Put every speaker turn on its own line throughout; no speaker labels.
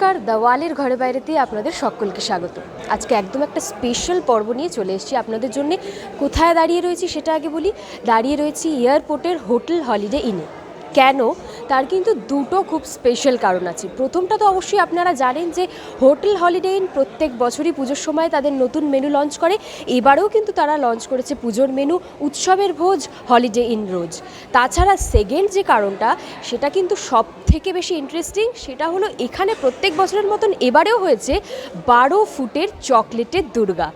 নমস্কার দাওয়ালের ঘরে বাইরেতে আপনাদের সকলকে স্বাগত। আজকে একদম একটা স্পেশাল পর্ব নিয়ে চলে এসেছি আপনাদের জন্য। কোথায় দাঁড়িয়ে রয়েছি সেটা আগে বলি। দাঁড়িয়ে রয়েছি এয়ারপোর্টের হোটেল হলিডে ইনে কেন তার কিন্তু দুটো খুব স্পেশাল কারণ আছে। প্রথমটা তো অবশ্যই আপনারা জানেন যে হোটেল হলিডে ইন প্রত্যেক বছরই পুজোর সময় তাদের নতুন মেনু লঞ্চ করে। এবারেও কিন্তু তারা লঞ্চ করেছে পুজোর মেনু উৎসবের ভোজ হলিডে ইন রোজ। তাছাড়া সেকেন্ড যে কারণটা, সেটা কিন্তু সব থেকে বেশি ইন্টারেস্টিং সেটা হলো এখানে প্রত্যেক বছরের মতন এবারেও হয়েছে বারো ফুটের চকলেটের দুর্গা।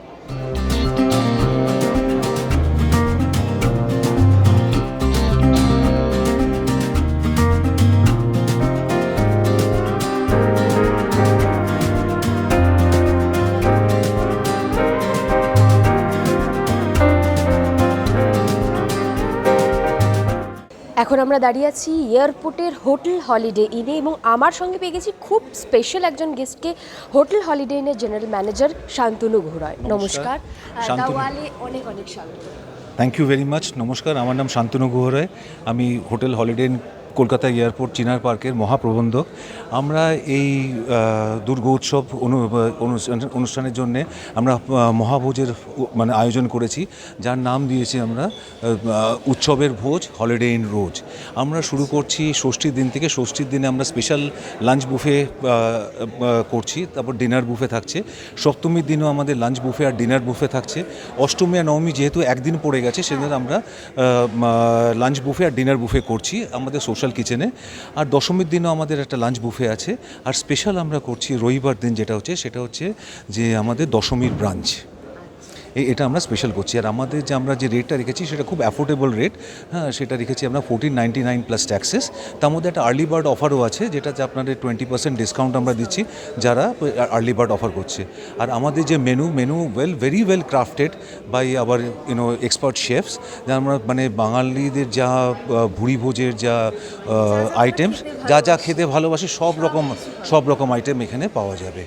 এখন আমরা দাঁড়িয়ে আছি এয়ারপোর্টের হোটেল হলিডে ইনে এবং আমার সঙ্গে পেয়ে গেছি খুব স্পেশাল একজন গেস্টকে হোটেল হলিডে ইনের জেনারেল ম্যানেজার শান্তনু ঘোড়ায়। নমস্কার। দাওয়ালে অনেক অনেক স্বাগত।
থ্যাংক ইউ ভেরি মাচ নমস্কার আমার নাম শান্তনু গুহরায় আমি hotel holiday Kolkata airport Chinar পার্কের মহাপ্রবন্ধক। আমরা এই দুর্গ উৎসব অনু- অনুষ্ঠান- অনুষ্ঠানের জন্য আমরা মহাভোজের মানে আয়োজন করেছি, যার নাম দিয়েছি আমরা উৎসবের ভোজ, হলিডে ইন রোজ। আমরা শুরু করছি ষষ্ঠীর দিন থেকে, ষষ্ঠীর দিনে আমরা স্পেশাল লাঞ্চ বুফে করছি, তারপর ডিনার বুফে থাকছে। সপ্তমীর দিনও আমাদের লাঞ্চ বুফে আর ডিনার বুফে থাকছে। অষ্টমী আর নবমী যেহেতু একদিন পড়ে গেছে সেদিন আমরা লাঞ্চ বুফে আর ডিনার বুফে করছি। আমাদের সোশ্যাল কিচেনে। আর দশমীর দিনও আমাদের একটা লাঞ্চ বুফে আছে। আর স্পেশাল আমরা করছি রবিবার দিন যেটা হচ্ছে, সেটা হচ্ছে যে আমাদের দশমীর ব্রাঞ্চ এটা আমরা স্পেশাল করছি। আর আমাদের যে আমরা যে রেটটা রেখেছি, সেটা খুব অ্যাফোর্ডেবল রেট হ্যাঁ সেটা রেখেছি আমরা fourteen ninety nine plus taxes তার মধ্যে একটা আর্লি বার্ড অফারও আছে, যেটাতে আপনাদের টোয়েন্টি পার্সেন্ট ডিসকাউন্ট আমরা দিচ্ছি, যারা আর্লি বার্ড অফার করছে। আর আমাদের যে menu menu well very well crafted by আবার ইউনো এক্সপার্ট শেফস যা আমরা মানে বাঙালিদের যা ভুড়ি ভোজের যা আইটেমস যা যা খেতে ভালোবাসে, সব রকম সব রকম আইটেম এখানে পাওয়া যাবে।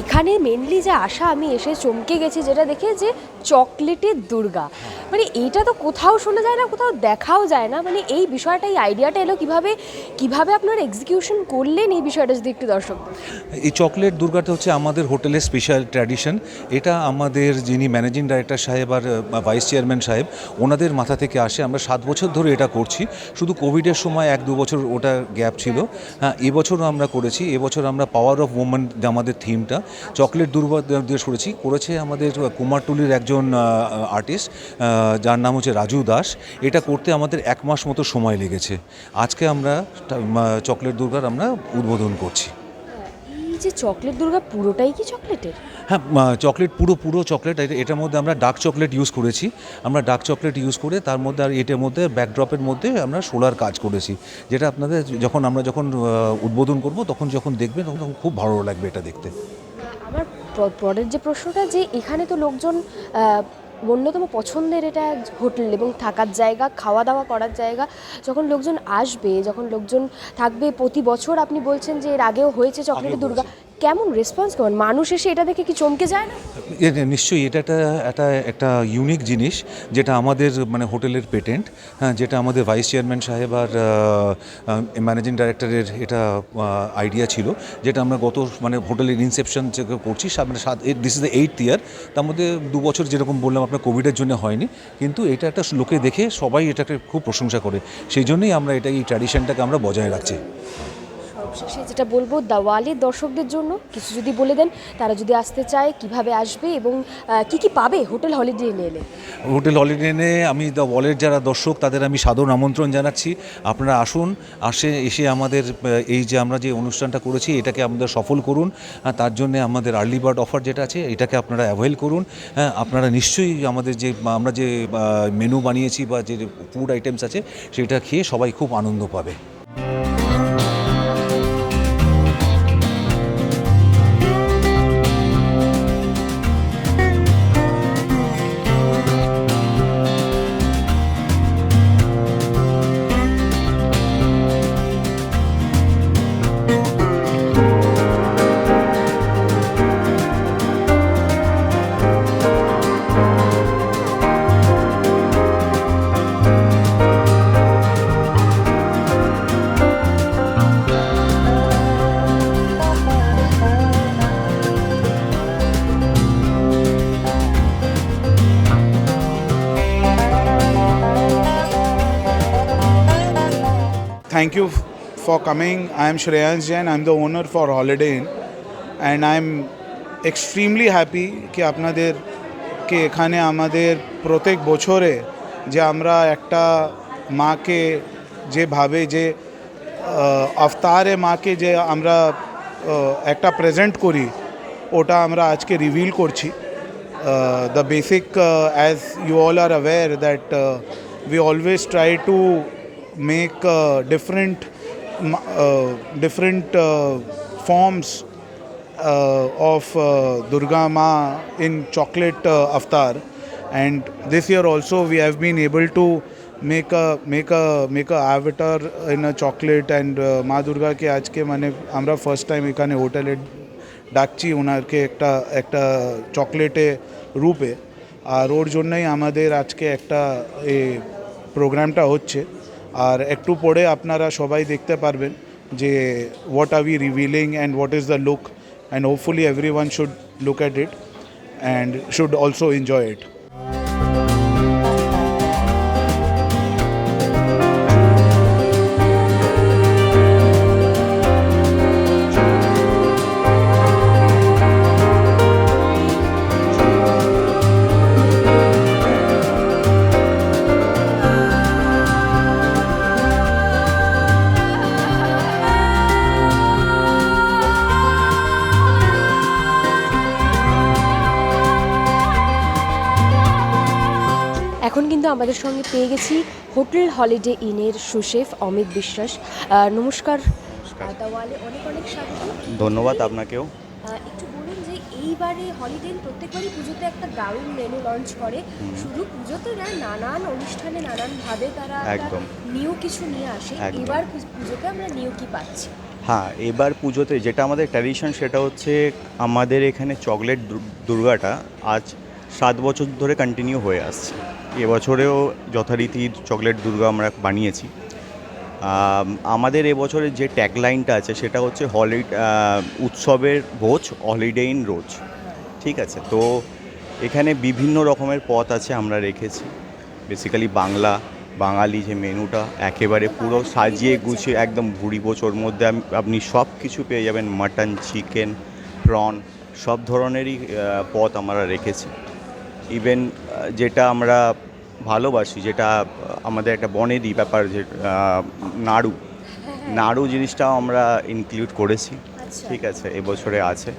এখানে মেনলি যে আশা, আমি এসে চমকে গেছি যেটা দেখে যে চকলেটের দুর্গা। মানে এইটা তো কোথাও শোনা যায় না, কোথাও দেখাও যায় না। মানে এই বিষয়টা, এই আইডিয়াটা এলো কীভাবে কীভাবে আপনারা এক্সিকিউশন করলেন এই বিষয়টা যদি একটু দর্শক?
এই চকলেট দুর্গাটা হচ্ছে আমাদের হোটেলের স্পেশাল ট্র্যাডিশন এটা আমাদের যিনি ম্যানেজিং ডাইরেক্টর সাহেব আর ভাইস চেয়ারম্যান সাহেব, ওনাদের মাথা থেকে আসে। আমরা সাত বছর ধরে এটা করছি। শুধু কোভিডের সময় এক দু বছর ওটা গ্যাপ ছিল। হ্যাঁ এবছরও আমরা করেছি। এবছর আমরা পাওয়ার অফ ওমেন আমাদের থিমটা চকলেট দুর্গা দিয়ে করেছি। করেছে আমাদের কুমারটুলির একজন আর্টিস্ট যার নাম হচ্ছে রাজু দাস। এটা করতে আমাদের এক মাস মতো সময় লেগেছে। আজকে আমরা চকলেট দুর্গার আমরা উদ্বোধন করছি।
যে চকলেট দুর্গা পুরোটাই কি চকলেটের?
হ্যাঁ চকলেট পুরো পুরো চকলেট এটার মধ্যে আমরা ডার্ক চকলেট ইউজ করেছি। আমরা ডার্ক চকলেট ইউজ করে তার মধ্যে আর এটার মধ্যে ব্যাকড্রপের মধ্যে আমরা সোলার কাজ করেছি। যেটা আপনাদের যখন আমরা যখন উদ্বোধন করব তখন যখন দেখবেন তখন খুব ভালো লাগবে এটা দেখতে।
পরের যে প্রশ্নটা যে এখানে তো লোকজন অন্যতম পছন্দের এটা হোটেল এবং থাকার জায়গা খাওয়া দাওয়া করার জায়গা। যখন লোকজন আসবে যখন লোকজন থাকবে প্রতি বছর আপনি বলছেন যে এর আগেও হয়েছে চকলেট দুর্গা। কেমন রেসপন্স কেমন? মানুষ এসে এটা দেখে কি চমকে যায় না?
নিশ্চয়ই এটা একটা একটা একটা ইউনিক জিনিস যেটা আমাদের মানে হোটেলের পেটেন্ট হ্যাঁ যেটা আমাদের ভাইস চেয়ারম্যান সাহেব আর ম্যানেজিং ডাইরেক্টরের এটা আইডিয়া ছিল, যেটা আমরা গত মানে হোটেলের ইনসেপশন থেকে করছি সা- মানে সাত this is the eight year তার মধ্যে দু বছর যেরকম বললাম আপনার কোভিডের জন্য হয়নি, কিন্তু এটা একটা লোকে দেখে সবাই এটাকে খুব প্রশংসা করে, সেই জন্যই আমরা এটা এই ট্র্যাডিশনটাকে আমরা বজায় রাখছি।
সবশেষে যেটা বলব দাওয়ালের দর্শকদের জন্য কিছু যদি বলে দেন, তারা যদি আসতে চায়, কীভাবে আসবে এবং কি কি পাবে হোটেল হলিডে এনে এলে?
হোটেল হলিডেনে আমি দ্য ওয়ালের যারা দর্শক, তাদের আমি সাদর আমন্ত্রণ জানাচ্ছি। আপনারা আসুন, আসে, এসে আমাদের এই যে আমরা যে অনুষ্ঠানটা করেছি, এটাকে আমাদের সফল করুন। তার জন্য আমাদের আর্লি বার্ড অফার যেটা আছে, এটাকে আপনারা অ্যাভয়েল করুন। হ্যাঁ আপনারা নিশ্চয়ই আমাদের যে, আমরা যে মেনু বানিয়েছি বা যে ফুড আইটেমস আছে, সেটা খেয়ে সবাই খুব আনন্দ পাবে।
Thank you for coming. I am Shreyans Jain. I'm the owner for Holiday Inn, and I'm extremely happy কি আপনাদেরকে এখানে আমাদের প্রত্যেক বছরে যে আমরা একটা মাকে যেভাবে যে আহ, আফতারে মাকে যে আমরা একটা প্রেজেন্ট করি ওটা আমরা আজকে রিভিল করছি the basic as you all are aware that we always try to make uh, different uh, different uh, forms uh, of uh, Durga Ma in chocolate uh, avatar and this year also we have been able to make a make a make a avatar in a chocolate and uh, মা দুর্গাকে আজকে মানে আমরা first time এখানে হোটেলে ডাকছি ওনারকে একটা একটা চকলেটে রূপে আর ওর জন্যই আমাদের আজকে একটা এই প্রোগ্রামটা হচ্ছে আর একটু পরে আপনারা সবাই দেখতে পারবেন যে what are we revealing and what is the look and hopefully everyone should look at it and should also enjoy it
আমাদের সঙ্গে পেয়ে গেছি হোটেল হলিডে ইনের সুশেফ অমিত বিশ্বাস। নমস্কার। দাওয়ালে অনেক অনেক স্বাগত।
ধন্যবাদ আপনাকেও।
একটু বলুন যে এইবারে হলিডে ইন প্রত্যেকবারই পুজোতে একটা দারুণ মেনু লঞ্চ করে। শুধু পুজোতে না নানান অনুষ্ঠানে নানানভাবে তারা
একদম।
নিউ কিছু নিয়ে আসে। এবার পুজোতে আমরা নিউ কি পাচ্ছি?
হ্যাঁ এবার পুজোতে যেটা আমাদের ট্র্যাডিশন সেটা হচ্ছে আমাদের এখানে চকলেট দুর্গাটা আজ সাত বছর ধরে কন্টিনিউ হয়ে আসছে। এবছরেও যথারীতি চকলেট দুর্গা আমরা বানিয়েছি। আম, আমাদের এবছরের যে ট্যাগলাইনটা আছে সেটা হচ্ছে হলি উৎসবের ভোজ হলিডে ইন রোজ ঠিক আছে? তো এখানে বিভিন্ন রকমের পথ আছে আমরা রেখেছি। বেসিক্যালি বাংলা বাঙালি যে মেনুটা একেবারে পুরো সাজিয়ে গুছিয়ে একদম ভুড়ি বছর মধ্যে আপনি সব কিছু পেয়ে যাবেন। মাটন চিকেন প্রন সব ধরনেরই পথ আমরা রেখেছি। ইভেন যেটা আমরা ভালোবাসি যেটা আমাদের একটা বনেদি ব্যাপার যে নাড়ু। নাড়ু জিনিসটাও আমরা ইনক্লুড করেছি।
আচ্ছা।
ঠিক আছে এবছরে আছে।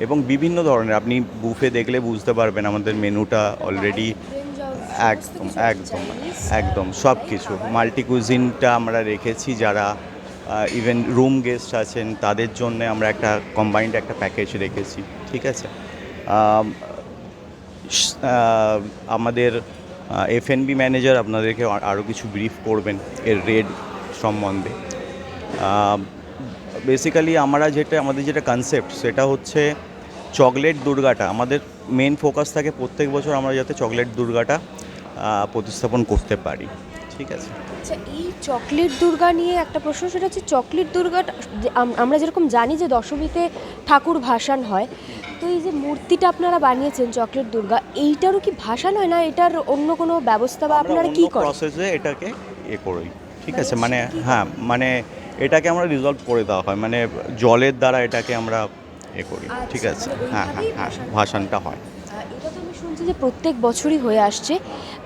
এবং বিভিন্ন ধরনের আপনি বুফে দেখলে বুঝতে পারবেন আমাদের মেনুটা অলরেডি একদম একদম একদম সব কিছু মাল্টি কুজিনটা আমরা রেখেছি যারা ইভেন রুম গেস্ট আছেন তাদের জন্য আমরা একটা কম্বাইন্ড একটা প্যাকেজ রেখেছি। ঠিক আছে? আমাদের এফএনবি ম্যানেজার আপনাদেরকে আরও কিছু ব্রিফ করবেন এর রেড সম্বন্ধে। বেসিক্যালি আমরা যেটা, আমাদের যেটা কনসেপ্ট সেটা হচ্ছে চকলেট দুর্গাটা। আমাদের মেন ফোকাস থাকে প্রত্যেক বছর আমরা যাতে চকলেট দুর্গাটা প্রতিস্থাপন করতে পারি। ঠিক আছে?
আচ্ছা এই চকলেট দুর্গা নিয়ে একটা প্রশ্ন, সেটা হচ্ছে চকলেট দুর্গাটা আমরা যেরকম জানি যে দশমীতে ঠাকুর ভাসান হয় তো এই যে মূর্তিটা আপনারা বানিয়েছেন চকলেট দুর্গা এইটারও কি ভাষা নয়? না এটার অন্য কোনো ব্যবস্থা বা আপনারা কি করেন?
প্রসেসে এটাকে এ করি। ঠিক
মানে
আছে মানে হ্যাঁ মানে এটাকে আমরা রিজলভ করে দেওয়া হয়। মানে জলের দ্বারা এটাকে আমরা এ করি। ঠিক
আচ্ছা,
আছে
মানে
হ্যাঁ হ্যাঁ হ্যাঁ ভাষণটা হয়।
এটা তো আমি শুনছি যে প্রত্যেক বছরই হয়ে আসছে।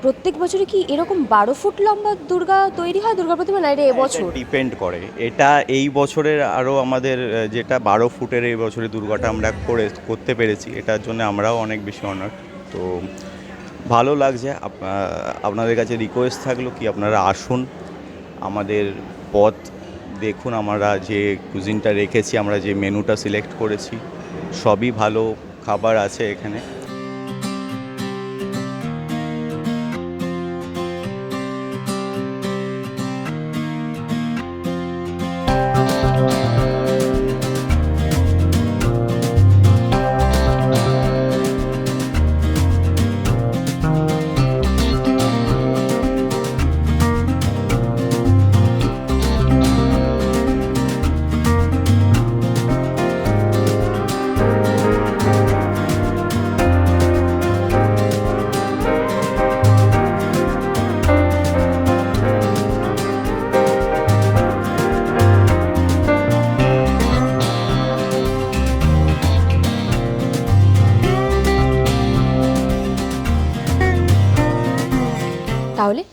প্রত্যেক বছরই কি এরকম বারো ফুট লম্বা দুর্গা তৈরি হয় দুর্গা প্রতিমা? না এটা এবছর?
ডিপেন্ড করে। এটা এই বছরের আরও আমাদের যেটা বারো ফুটের এই বছরের দুর্গাটা আমরা করে করতে পেরেছি এটার জন্য আমরাও অনেক বেশি অনার তো ভালো লাগছে। আপনাদের কাছে রিকোয়েস্ট থাকল কি আপনারা আসুন আমাদের পথ দেখুন আমরা যে কুজিনটা রেখেছি আমরা যে মেনুটা সিলেক্ট করেছি সবই ভালো খাবার আছে এখানে।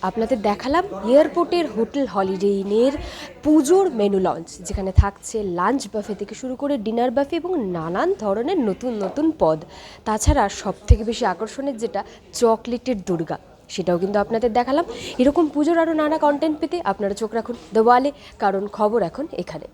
আপনাদের দেখালাম এয়ারপোর্টের হোটেল হলিডে ইনের পুজোর মেনু লঞ্চ, যেখানে থাকছে লাঞ্চ বাফে থেকে শুরু করে ডিনার বাফে এবং নানান ধরনের নতুন নতুন পদ। তাছাড়া সব থেকে বেশি আকর্ষণের যেটা, চকলেটের দুর্গা, সেটাও কিন্তু আপনাদের দেখালাম। এরকম পুজোর আরও নানা কন্টেন্ট পেতে আপনারা চোখ রাখুন দেওয়ালে কারণ খবর এখন এখানে।